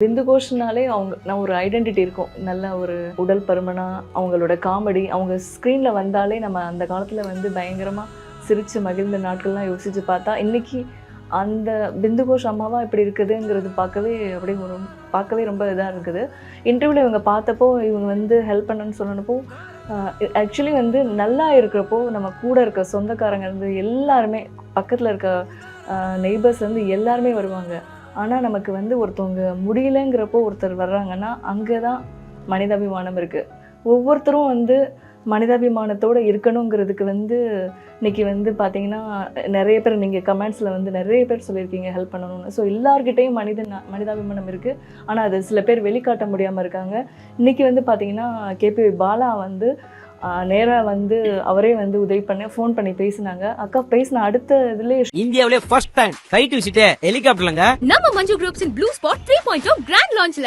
பிந்து கோஷ்னாலே அவங்க நான் ஒரு ஐடென்டிட்டி இருக்கும். நல்ல ஒரு உடல் பருமனா அவங்களோட காமெடி அவங்க ஸ்க்ரீனில் வந்தாலே நம்ம அந்த காலத்தில் வந்து பயங்கரமாக சிரித்து மகிழ்ந்த நாட்கள்லாம் யோசித்து பார்த்தா இன்றைக்கி அந்த பிந்து கோஷ் அம்மாவா இப்படி இருக்குதுங்கிறது பார்க்கவே அப்படியே ஒரு பார்க்கவே ரொம்ப இதாக இருக்குது. இன்டர்வியூவில் இவங்க பார்த்தப்போ இவங்க வந்து ஹெல்ப் பண்ணணும்னு சொன்னப்போ ஆக்சுவலி வந்து நல்லா இருக்கிறப்போ நம்ம கூட இருக்க சொந்தக்காரங்க இருந்து எல்லாருமே பக்கத்தில் இருக்க நெய்பர்ஸ் வந்து எல்லாருமே வருவாங்க. ஆனால் நமக்கு வந்து ஒருத்தவங்க முடியலங்கிறப்போ ஒருத்தர் வர்றாங்கன்னா அங்கே தான் மனிதாபிமானம் இருக்குது ஒவ்வொருத்தரும் வந்து மனிதாபிமானத்தோடு இருக்கணுங்கிறதுக்கு வந்து இன்னைக்கு வந்து பார்த்தீங்கன்னா நிறைய பேர் நீங்கள் கமெண்ட்ஸில் வந்து நிறைய பேர் சொல்லியிருக்கீங்க ஹெல்ப் பண்ணணும்னு. ஸோ எல்லார்கிட்டேயும் மனித மனிதாபிமானம் இருக்குது ஆனால் அது சில பேர் வெளிக்காட்ட முடியாமல் இருக்காங்க. இன்னைக்கு வந்து பார்த்திங்கன்னா கேபி பாலா வந்து நேராக வந்து அவரே வந்து உதவி பண்ண ஃபோன் பண்ணி பேசினாங்க. அக்கா பேசின அடுத்த இதுலேயே இந்தியாவிலே ஃபர்ஸ்ட் டைம் ஃபிளைட் விசிட்டு ஹெலிகாப்டர்லங்க நம்ம Manju groups in blue spot three point grand லான்ச்ல